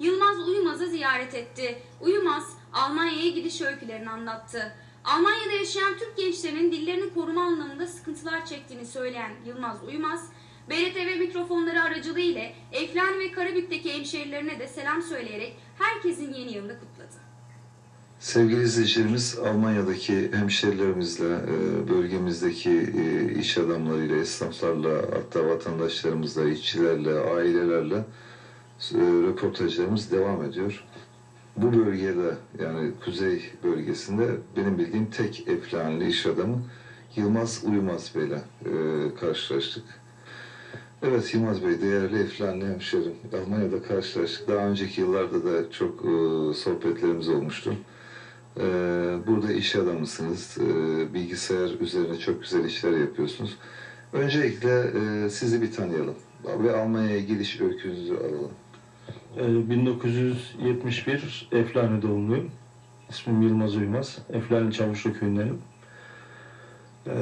Yılmaz Uyumaz'ı ziyaret etti. Uyumaz, Almanya'ya gidiş öykülerini anlattı. Almanya'da yaşayan Türk gençlerinin dillerini koruma anlamında sıkıntılar çektiğini söyleyen Yılmaz Uyumaz, BRTV mikrofonları aracılığı ile Eflani ve Karabük'teki hemşehrilerine de selam söyleyerek herkesin yeni yılını kutladı. Sevgili izleyicilerimiz Almanya'daki hemşerilerimizle, e, bölgemizdeki e, iş adamlarıyla, esnaflarla, hatta vatandaşlarımızla, işçilerle, ailelerle röportajlarımız devam ediyor. Bu bölgede yani kuzey bölgesinde benim bildiğim tek eflanlı iş adamı Yılmaz Uyumaz Bey'le e, karşılaştık. Evet Yılmaz Bey, değerli eflanlı hemşerim. Almanya'da karşılaştık. Daha önceki yıllarda da çok e, sohbetlerimiz olmuştu. Ee, burada iş adamısınız. Ee, bilgisayar üzerine çok güzel işler yapıyorsunuz. Öncelikle e, sizi bir tanıyalım ve Almanya'ya geliş öykünüzü alalım. Ee, 1971 Eflani doğumluyum. İsmim Yılmaz Uymaz. Eflani Çavuşlu köyündenim. Ee,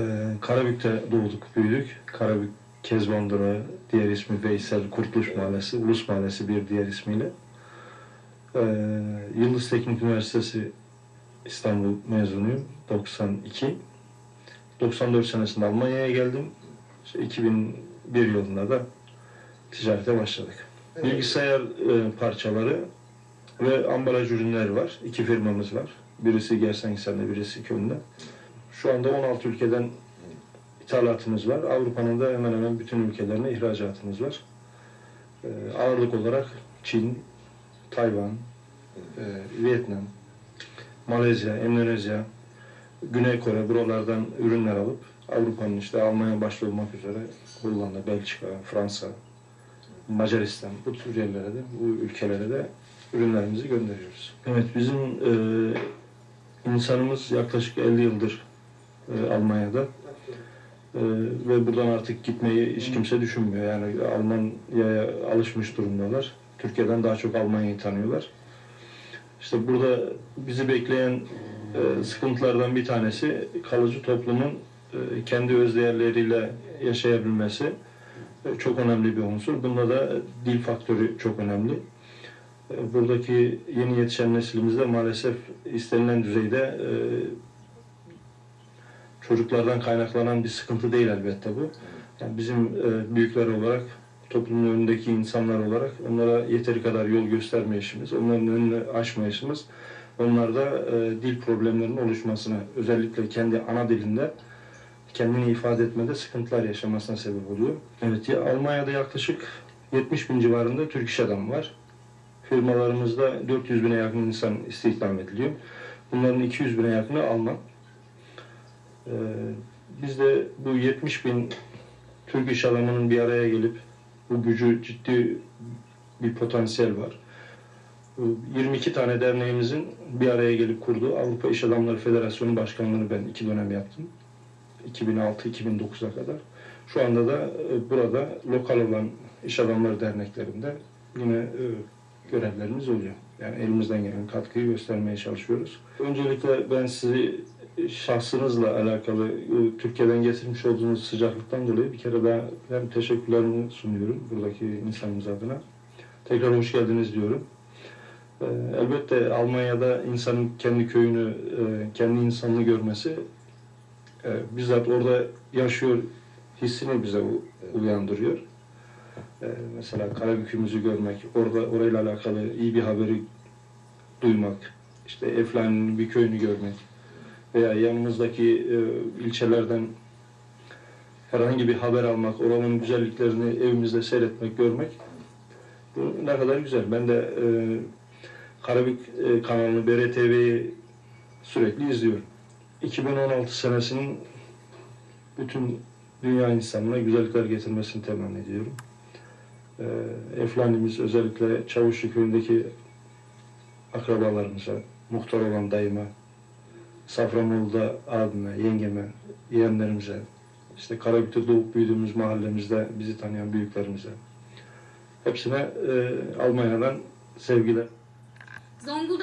Karabük'te doğduk, büyüdük. Karabük Kezban Durağı, diğer ismi Veysel Kurtuluş Mahallesi, Ulus Mahallesi bir diğer ismiyle. Ee, Yıldız Teknik Üniversitesi İstanbul mezunuyum. 92. 94 senesinde Almanya'ya geldim. İşte 2001 yılında da ticarete başladık. Bilgisayar e, parçaları ve ambalaj ürünleri var. İki firmamız var. Birisi Gersengisel'de, birisi Köln'de. Şu anda 16 ülkeden ithalatımız var. Avrupa'nın da hemen hemen bütün ülkelerine ihracatımız var. E, ağırlık olarak Çin, Tayvan, e, Vietnam, Malezya, Endonezya, Güney Kore buralardan ürünler alıp Avrupa'nın işte Almanya başta olmak üzere Hollanda, Belçika, Fransa, Macaristan bu tür yerlere de bu ülkelere de ürünlerimizi gönderiyoruz. Evet bizim e, insanımız yaklaşık 50 yıldır e, Almanya'da E, ve buradan artık gitmeyi hiç kimse düşünmüyor. Yani Almanya'ya alışmış durumdalar. Türkiye'den daha çok Almanya'yı tanıyorlar. İşte burada bizi bekleyen e, sıkıntılardan bir tanesi kalıcı toplumun e, kendi özdeğerleriyle yaşayabilmesi e, çok önemli bir unsur. Bunda da dil faktörü çok önemli. E, Buradaki yeni yetişen neslimizde maalesef istenilen düzeyde e, çocuklardan kaynaklanan bir sıkıntı değil elbette bu. Yani bizim e, büyükler olarak, toplumun önündeki insanlar olarak onlara yeteri kadar yol göstermeyişimiz, onların önünü aşmayışımız, onlarda dil problemlerinin oluşmasına, özellikle kendi ana dilinde kendini ifade etmede sıkıntılar yaşamasına sebep oluyor. Evet, ya Almanya'da yaklaşık 70 bin civarında Türk iş adamı var. Firmalarımızda 400 bine yakın insan istihdam ediliyor. Bunların 200 bine yakını Alman. Ee, biz de bu 70 bin Türk iş adamının bir araya gelip bu gücü ciddi bir potansiyel var. Bu 22 tane derneğimizin bir araya gelip kurduğu Avrupa İş Adamları Federasyonu Başkanlığı'nı ben iki dönem yaptım. 2006-2009'a kadar. Şu anda da e, burada lokal olan iş adamları derneklerinde yine e, görevlerimiz oluyor. Yani elimizden gelen katkıyı göstermeye çalışıyoruz. Öncelikle ben sizi şahsınızla alakalı e, Türkiye'den getirmiş olduğunuz sıcaklıktan dolayı bir kere daha hem teşekkürlerimi sunuyorum buradaki insanımız adına. Tekrar hoş geldiniz diyorum. Elbette Almanya'da insanın kendi köyünü, kendi insanını görmesi e, bizzat orada yaşıyor hissini bize uyandırıyor. E, mesela Karabük'ümüzü görmek, orada orayla alakalı iyi bir haberi duymak, işte Eflani'nin bir köyünü görmek veya yanımızdaki e, ilçelerden herhangi bir haber almak, oranın güzelliklerini evimizde seyretmek, görmek bu ne kadar güzel. Ben de e, Karabük e, kanalını, BRTV'yi sürekli izliyorum. 2016 senesinin bütün dünya insanına güzellikler getirmesini temenni ediyorum. Ee, Eflanimiz özellikle Çavuşlu köyündeki akrabalarımıza, muhtar olan dayıma, Safranbolu'da abime, yengeme, yeğenlerimize, işte Karabük'te doğup büyüdüğümüz mahallemizde bizi tanıyan büyüklerimize, hepsine e, Almanya'dan sevgiler. Zonguldak